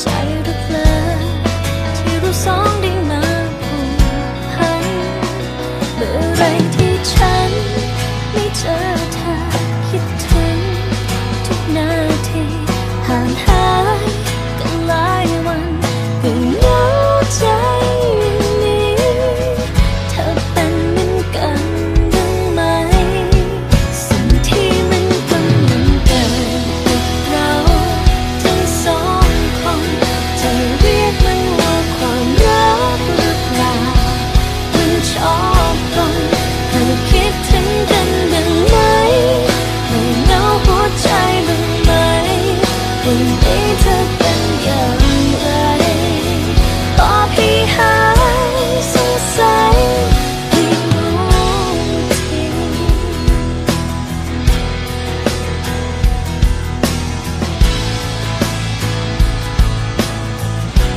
ใจเราเพลิที่เราสองได้มาผูกพันเมื่อไรที่ฉันไม่เจอ